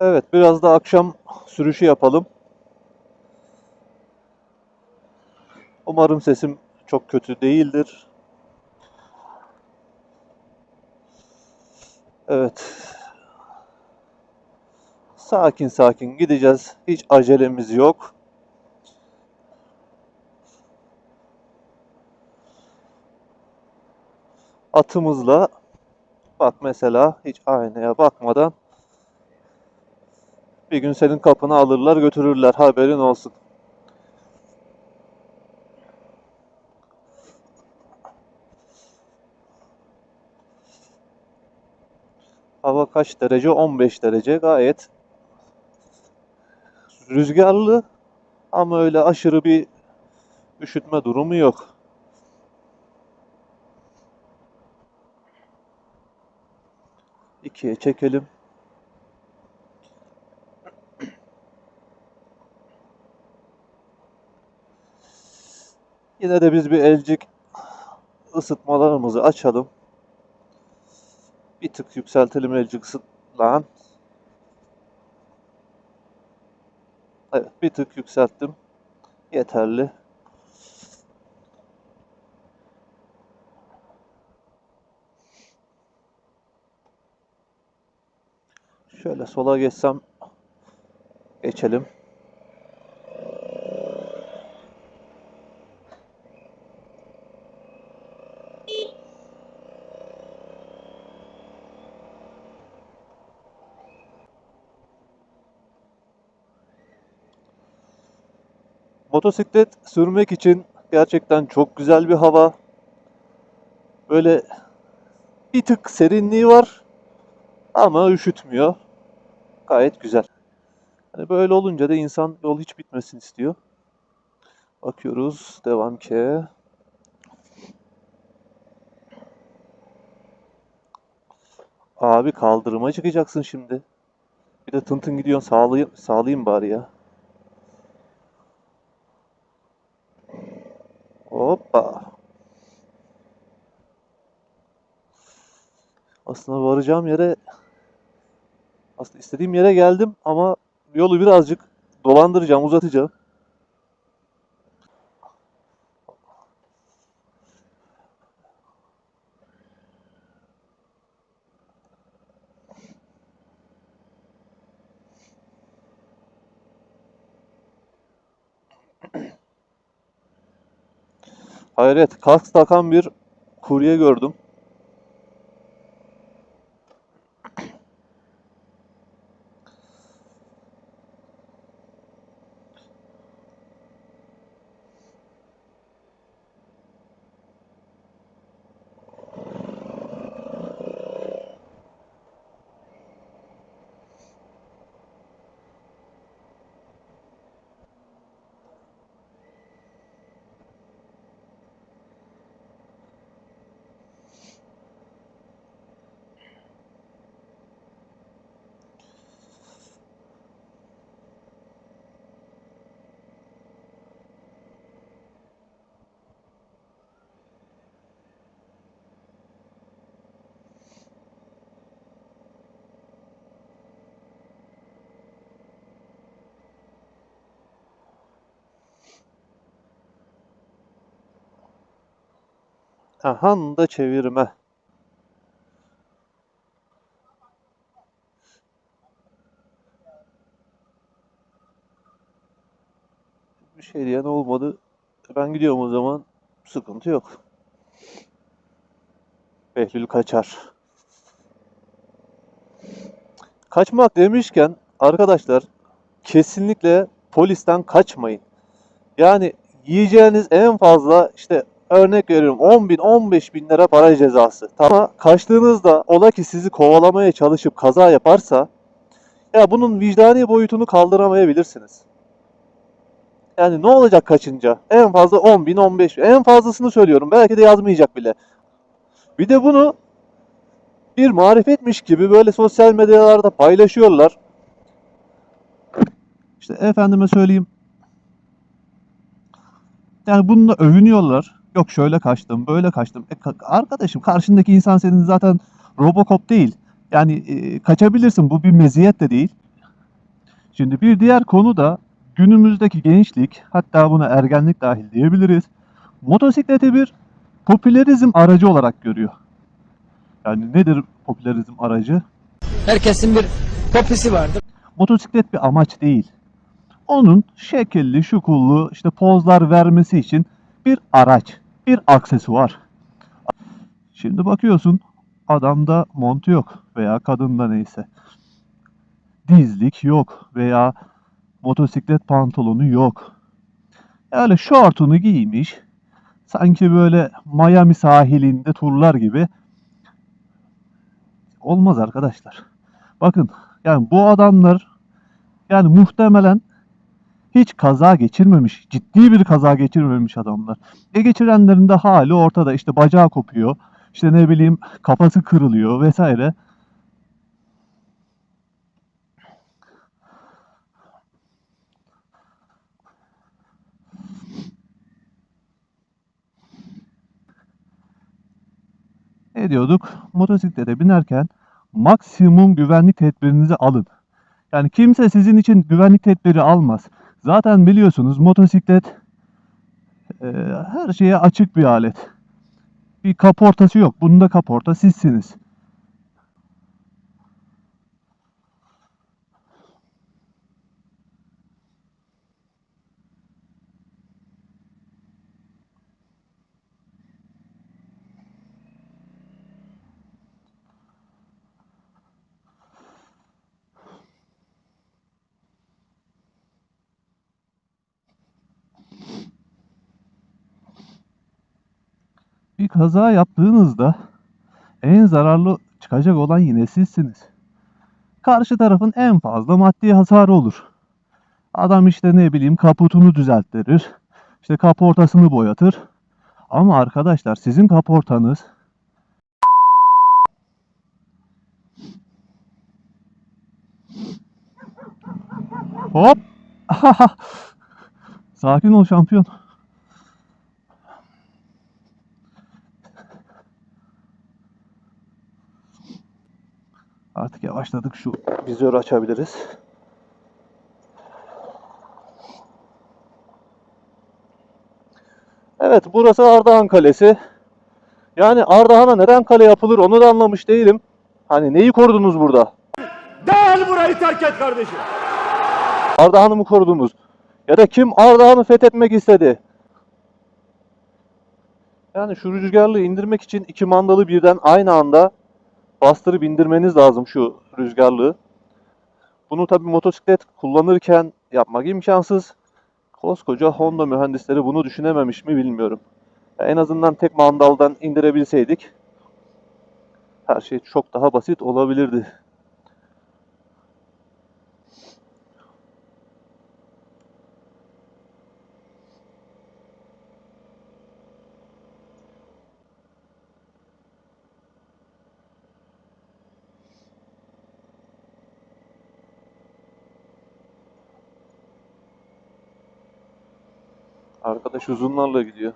Evet, biraz da akşam sürüşü yapalım. Umarım sesim çok kötü değildir. Evet. Sakin sakin gideceğiz. Hiç acelemiz yok. Atımızla bak mesela hiç aynaya bakmadan bir gün senin kapını alırlar götürürler haberin olsun. Hava kaç derece? 15 derece. Gayet rüzgarlı ama öyle aşırı bir üşütme durumu yok. İkiye çekelim. Yine de biz bir elcik ısıtmalarımızı açalım. Bir tık yükseltelim elcik ısıtlan. Evet, bir tık yükselttim. Yeterli. Şöyle sola geçsem geçelim. Motosiklet sürmek için gerçekten çok güzel bir hava. Böyle bir tık serinliği var ama üşütmüyor. Gayet güzel. Hani böyle olunca da insan yol hiç bitmesin istiyor. Bakıyoruz. Devam ki. Abi kaldırıma çıkacaksın şimdi. Bir de tın tın gidiyorsun. Sağlayayım, sağlayayım bari ya. Hoppa. Aslında varacağım yere aslında istediğim yere geldim ama yolu birazcık dolandıracağım, uzatacağım. Hayret, kask takan bir kurye gördüm. Ahan da çevirme. Bir şey diyen olmadı. Ben gidiyorum o zaman. Sıkıntı yok. Behlül kaçar. Kaçmak demişken arkadaşlar kesinlikle polisten kaçmayın. Yani yiyeceğiniz en fazla işte örnek veriyorum 10 bin 15 bin lira para cezası. Ama kaçtığınızda ola ki sizi kovalamaya çalışıp kaza yaparsa ya bunun vicdani boyutunu kaldıramayabilirsiniz. Yani ne olacak kaçınca? En fazla 10 bin 15 bin. En fazlasını söylüyorum. Belki de yazmayacak bile. Bir de bunu bir marifetmiş gibi böyle sosyal medyalarda paylaşıyorlar. İşte efendime söyleyeyim. Yani bununla övünüyorlar. Yok şöyle kaçtım, böyle kaçtım. E, ka- arkadaşım karşındaki insan senin zaten Robocop değil. Yani e, kaçabilirsin. Bu bir meziyet de değil. Şimdi bir diğer konu da günümüzdeki gençlik, hatta buna ergenlik dahil diyebiliriz. Motosikleti bir popülerizm aracı olarak görüyor. Yani nedir popülerizm aracı? Herkesin bir popisi vardır. Motosiklet bir amaç değil. Onun şekilli, şukullu, işte pozlar vermesi için bir araç, bir aksesuar. Şimdi bakıyorsun adamda mont yok veya kadında neyse. Dizlik yok veya motosiklet pantolonu yok. Öyle şortunu giymiş. Sanki böyle Miami sahilinde turlar gibi. Olmaz arkadaşlar. Bakın yani bu adamlar yani muhtemelen hiç kaza geçirmemiş, ciddi bir kaza geçirmemiş adamlar. E geçirenlerin de hali ortada. İşte bacağı kopuyor, işte ne bileyim kafası kırılıyor vesaire. Ne diyorduk? Motosiklete binerken maksimum güvenlik tedbirinizi alın. Yani kimse sizin için güvenlik tedbiri almaz. Zaten biliyorsunuz motosiklet e, her şeye açık bir alet. Bir kaportası yok. Bunun da kaporta sizsiniz. Bir kaza yaptığınızda en zararlı çıkacak olan yine sizsiniz. Karşı tarafın en fazla maddi hasarı olur. Adam işte ne bileyim kaputunu düzelttirir. işte kaportasını boyatır. Ama arkadaşlar sizin kaportanız Hop! Sakin ol şampiyon. Yavaşladık. Şu vizörü açabiliriz. Evet, burası Ardahan Kalesi. Yani Ardahan'a neden kale yapılır onu da anlamış değilim. Hani neyi korudunuz burada? Derhal burayı terk et kardeşim. Ardahan'ı mı korudunuz? Ya da kim Ardahan'ı fethetmek istedi? Yani şu rüzgarlığı indirmek için iki mandalı birden aynı anda bastırıp indirmeniz lazım şu rüzgarlığı. Bunu tabi motosiklet kullanırken yapmak imkansız. Koskoca Honda mühendisleri bunu düşünememiş mi bilmiyorum. En azından tek mandaldan indirebilseydik her şey çok daha basit olabilirdi. Arkadaş uzunlarla gidiyor.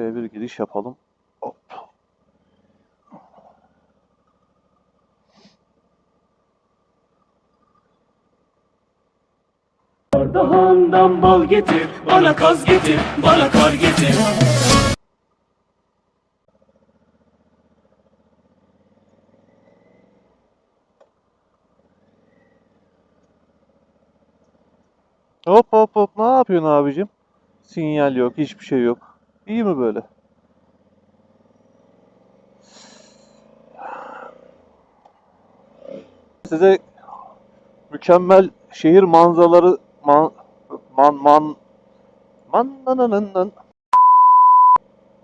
Buraya bir giriş yapalım. Hop. Ardahan'dan bal getir, bana kaz getir, bana kar getir. Hop hop hop ne yapıyorsun abicim? Sinyal yok, hiçbir şey yok. İyi mi böyle? Size mükemmel şehir manzaraları man man man man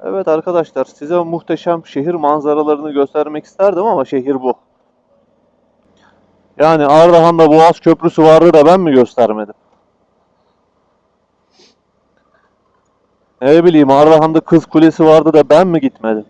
Evet arkadaşlar size muhteşem şehir manzaralarını göstermek isterdim ama şehir bu. Yani Ardahan'da Boğaz Köprüsü vardı da ben mi göstermedim? Ne bileyim Ardahan'da kız kulesi vardı da ben mi gitmedim?